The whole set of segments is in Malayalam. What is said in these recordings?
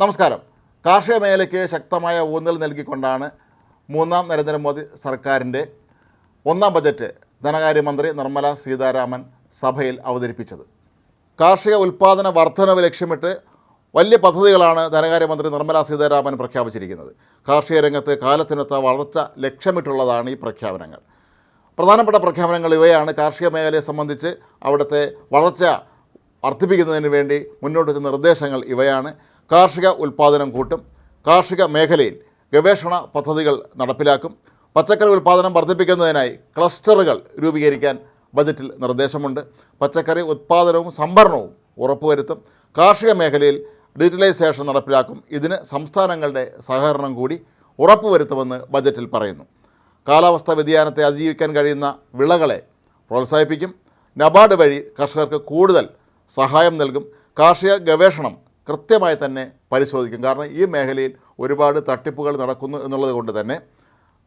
നമസ്കാരം. കാർഷിക മേഖലയ്ക്ക് ശക്തമായ ഊന്നൽ നൽകിക്കൊണ്ടാണ് മൂന്നാം നരേന്ദ്രമോദി സർക്കാരിന്റെ ഒന്നാം ബജറ്റ് ധനകാര്യമന്ത്രി നിർമ്മല സീതാരാമൻ സഭയിൽ അവതരിപ്പിച്ചത്. കാർഷിക ഉൽപ്പാദന വർധനവ് ലക്ഷ്യമിട്ട് വലിയ പദ്ധതികളാണ് ധനകാര്യമന്ത്രി നിർമ്മല സീതാരാമൻ പ്രഖ്യാപിച്ചിരിക്കുന്നത്. കാർഷിക രംഗത്ത് കാലത്തിനൊത്ത വളർച്ച ലക്ഷ്യമിട്ടുള്ളതാണ് ഈ പ്രഖ്യാപനങ്ങൾ. പ്രധാനപ്പെട്ട പ്രഖ്യാപനങ്ങൾ ഇവയാണ്. കാർഷിക മേഖലയെ സംബന്ധിച്ച് അവിടുത്തെ വളർച്ച വർദ്ധിപ്പിക്കുന്നതിന് വേണ്ടി മുന്നോട്ട് വെച്ച നിർദ്ദേശങ്ങൾ ഇവയാണ്. കാർഷിക ഉൽപ്പാദനം കൂട്ടും. കാർഷിക മേഖലയിൽ ഗവേഷണ പദ്ധതികൾ നടപ്പിലാക്കും. പച്ചക്കറി ഉൽപ്പാദനം വർദ്ധിപ്പിക്കുന്നതിനായി ക്ലസ്റ്ററുകൾ രൂപീകരിക്കാൻ ബജറ്റിൽ നിർദ്ദേശമുണ്ട്. പച്ചക്കറി ഉത്പാദനവും സംഭരണവും ഉറപ്പുവരുത്തും. കാർഷിക മേഖലയിൽ ഡിജിറ്റലൈസേഷൻ നടപ്പിലാക്കും. ഇതിന് സംസ്ഥാനങ്ങളുടെ സഹകരണം കൂടി ഉറപ്പുവരുത്തുമെന്ന് ബജറ്റിൽ പറയുന്നു. കാലാവസ്ഥാ വ്യതിയാനത്തെ അതിജീവിക്കാൻ കഴിയുന്ന വിളകളെ പ്രോത്സാഹിപ്പിക്കും. നബാർഡ് വഴി കർഷകർക്ക് കൂടുതൽ സഹായം നൽകും. കാർഷിക ഗവേഷണം കൃത്യമായി തന്നെ പരിശോധിക്കും. കാരണം ഈ മേഖലയിൽ ഒരുപാട് തട്ടിപ്പുകൾ നടക്കുന്നു എന്നുള്ളത് കൊണ്ട് തന്നെ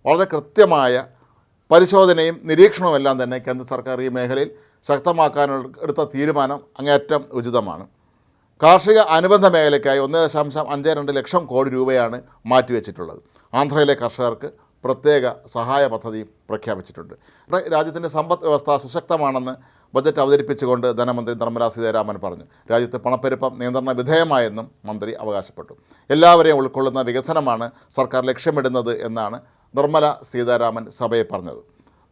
വളരെ കൃത്യമായ പരിശോധനയും നിരീക്ഷണവും എല്ലാം തന്നെ കേന്ദ്ര സർക്കാർ ഈ മേഖലയിൽ ശക്തമാക്കാൻ എടുത്ത തീരുമാനം അങ്ങേയറ്റം ഉചിതമാണ്. കാർഷിക അനുബന്ധ മേഖലയ്ക്കായി ഒന്ന് ദശാംശം അഞ്ച് രണ്ട് ലക്ഷം കോടി രൂപയാണ് മാറ്റിവെച്ചിട്ടുള്ളത്. ആന്ധ്രയിലെ കർഷകർക്ക് പ്രത്യേക സഹായ പദ്ധതി പ്രഖ്യാപിച്ചിട്ടുണ്ട്. രാജ്യത്തിന്റെ സമ്പദ് വ്യവസ്ഥ സുശക്തമാണെന്ന് ബജറ്റ് അവതരിപ്പിച്ചുകൊണ്ട് ധനമന്ത്രി നിർമ്മലാ സീതാരാമൻ പറഞ്ഞു. രാജ്യത്ത് പണപ്പെരുപ്പം നിയന്ത്രണ വിധേയമായെന്നും മന്ത്രി അവകാശപ്പെട്ടു. എല്ലാവരെയും ഉൾക്കൊള്ളുന്ന വികസനമാണ് സർക്കാർ ലക്ഷ്യമിടുന്നത് എന്നാണ് നിർമ്മല സീതാരാമൻ സഭയെ പറഞ്ഞത്.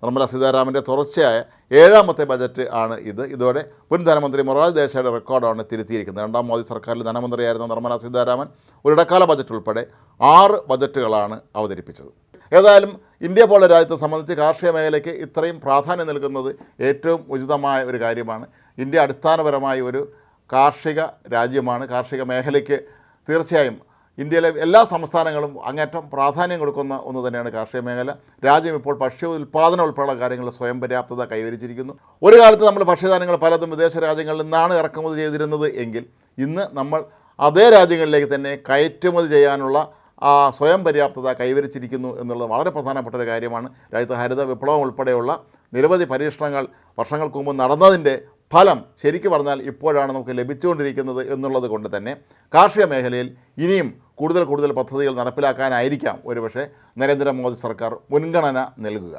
നിർമ്മല സീതാരാമന്റെ തുടർച്ചയായ ഏഴാമത്തെ ബജറ്റ് ആണ് ഇത്. ഇതോടെ മുൻ ധനമന്ത്രി മൊറാജ് ദേശായിയുടെ റെക്കോർഡാണ് തിരുത്തിയിരിക്കുന്നത്. രണ്ടാം മോദി സർക്കാരിൽ ധനമന്ത്രിയായിരുന്ന നിർമ്മല സീതാരാമൻ ഒരു ഇടക്കാല ബജറ്റ് ഉൾപ്പെടെ ആറ് ബജറ്റുകളാണ് അവതരിപ്പിച്ചത്. ഏതായാലും ഇന്ത്യ പോലെ രാജ്യത്തെ സംബന്ധിച്ച് കാർഷിക മേഖലയ്ക്ക് ഇത്രയും പ്രാധാന്യം നൽകുന്നത് ഏറ്റവും ഉചിതമായ ഒരു കാര്യമാണ്. ഇന്ത്യ അടിസ്ഥാനപരമായ ഒരു കാർഷിക രാജ്യമാണ്. കാർഷിക മേഖലയ്ക്ക് തീർച്ചയായും ഇന്ത്യയിലെ എല്ലാ സംസ്ഥാനങ്ങളും അങ്ങേറ്റം പ്രാധാന്യം കൊടുക്കുന്ന ഒന്ന് തന്നെയാണ് കാർഷിക മേഖല. രാജ്യം ഇപ്പോൾ ഭക്ഷ്യ ഉൽപ്പാദനം ഉൾപ്പെടെയുള്ള കാര്യങ്ങൾ സ്വയം പര്യാപ്തത കൈവരിച്ചിരിക്കുന്നു. ഒരു കാലത്ത് നമ്മൾ ഭക്ഷ്യധാന്യങ്ങൾ പലതും വിദേശ രാജ്യങ്ങളിൽ നിന്നാണ് ഇറക്കുമതി ചെയ്തിരുന്നത് എങ്കിൽ ഇന്ന് നമ്മൾ അതേ രാജ്യങ്ങളിലേക്ക് തന്നെ കയറ്റുമതി ചെയ്യാനുള്ള ആ സ്വയം പര്യാപ്തത കൈവരിച്ചിരിക്കുന്നു എന്നുള്ളത് വളരെ പ്രധാനപ്പെട്ട ഒരു കാര്യമാണ്. രാജ്യത്ത് ഹരിത വിപ്ലവം ഉൾപ്പെടെയുള്ള നിരവധി പരീക്ഷണങ്ങൾ വർഷങ്ങൾക്ക് മുമ്പ് നടന്നതിന്റെ ഫലം ശരിക്കു പറഞ്ഞാൽ ഇപ്പോഴാണ് നമുക്ക് ലഭിച്ചുകൊണ്ടിരിക്കുന്നത് എന്നുള്ളത് കൊണ്ട് തന്നെ കാർഷിക മേഖലയിൽ ഇനിയും കൂടുതൽ കൂടുതൽ പദ്ധതികൾ നടപ്പിലാക്കാനായിരിക്കാം. ഒരുപക്ഷെ നരേന്ദ്രമോദി സർക്കാർ മുൻഗണന നൽകുക.